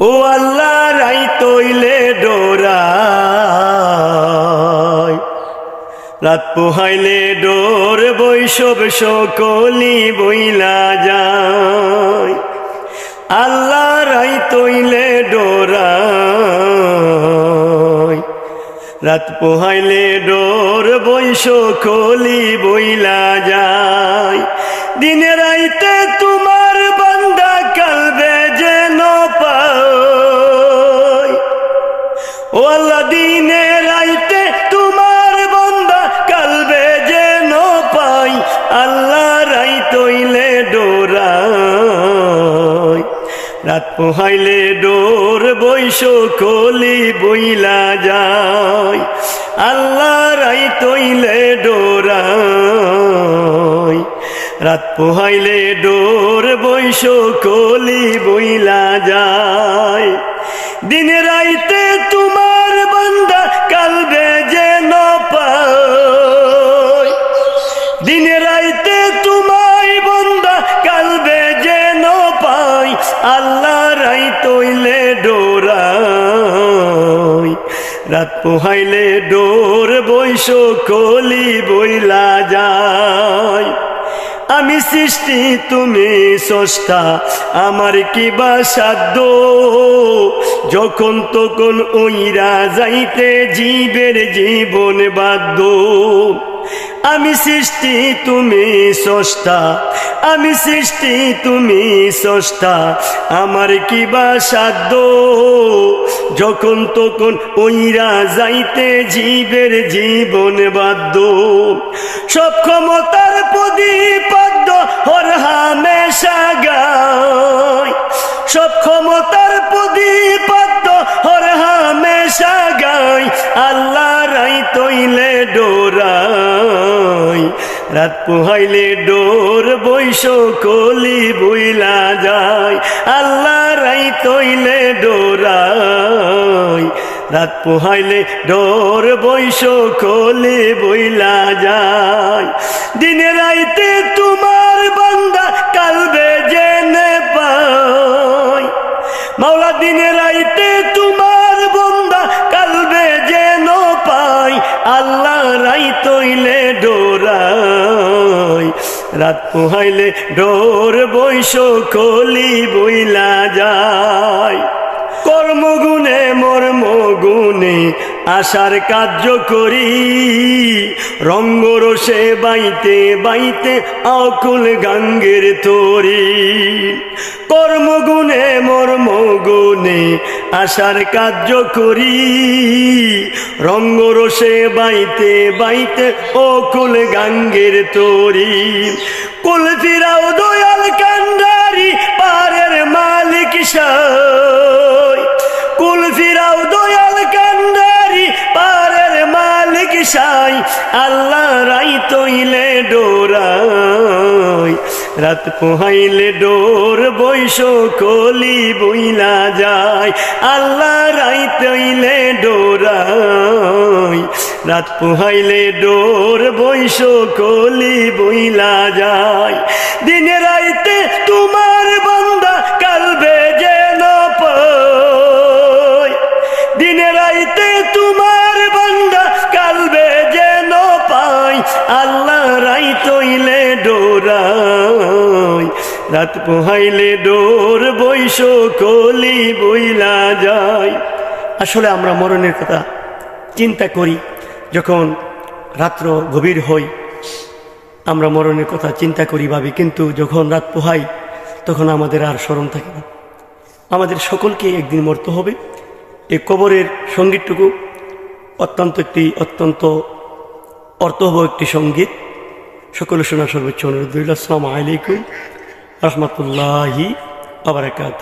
ও আল্লাহ, রাই তৈলে ডোরায় রাত পোহাইলে ডোর বৈশব সকলি বইলা যায়। আল্লাহ, রাই তৈলে ডোরায় রাত পোহাইলে ডোর বৈশ কলি বইলা যায়। দিনে রাইতে তোমার দিনে রাইতে তোমার বান্দা কালবে যেন পাই। আল্লাহ রাই তৈলে ডোরায় রাত পোহাইলে ডোর বৈশ কলি বইলা যায়। আল্লাহ রাই তৈলে ডোরায় রাত পোহাইলে ডোর বৈশ কলি বইলা যায়। দিনে রাত পোহাইলে ডোর বৈশ কলি বইলা যায়। আমি সৃষ্টি, তুমি সষ্টা আমার কি বা সাধ্য? যখন তখন ওইরা যাইতে জীবের জীবন বাধ্য। আমি সৃষ্টি, তুমি সষ্টা আমি সৃষ্টি, তুমি সষ্টা আমার কি বা সাধ্য? যখন তখন ওইরা যাইতে জীবের জীবন বাধ্য। সব ক্ষমতার প্রদীপাদ্য হর হামেশা গায়। সব ক্ষমতার প্রদীপাদ্য হর হামেশা গায়। আল্লাহ রাই তৈলে ডোরাই রাত পোহাইলে ডোর বৈশ কলি বইলা যায়। আল্লাহ রাই তৈলে ডোরাই। রাত পোহাইলে ডোর বৈশ কলি বইলা যায়। দিনে রাইতে রাত পোহাইলে ডোর বৈশ কলি বইলা যায়। কর্মগুণে মর্মগুণে আশার কার্য করি। রঙ্গরসে বাইতে বাইতে আকুল গাঙ্গের তরি। কর্মগুণে মর্মগুণে আশার কার্য করি। রঙ্গরসে বাইতে বাইতে অকুল গাঙ্গের তরি। কুল ফিরাও দয়াল কান্ডারি, পারের মালিক কুল ফিরাও দয়াল কান্ডারি, পারের মালিক সাই। আল্লাহ রাত পোহাইলে ডোর বৈশ কলি বইলা যায়। আল্লাহ রাই তৈলে ডোরাই। রাত পোহাইলে ডোর বৈশ কলি বইলা যায়। দিনে রাইতে তোমার বান্দা কালবে যেন দিনে রাইতে তোমার ডোরাই রাত পোহাইলে ডোর বৈশ কলি বইলা যায়। আসলে আমরা মরণের কথা চিন্তা করি যখন রাত্র গভীর হই আমরা মরণের কথা চিন্তা করি ভাবি, কিন্তু যখন রাত পোহাই, তখন আমাদের আর স্মরণ থাকে না। আমাদের সকলকে একদিন মরতে হবে। এই কবরের সঙ্গীতটুকু অত্যন্ত একটি, অত্যন্ত অর্থবহ একটি সংগীত। সকলে শোনা সর্বোচ্চ অনুরোধ রইল। আসসালামু আলাইকুম। রহমতুল্লাহি আবরাকাত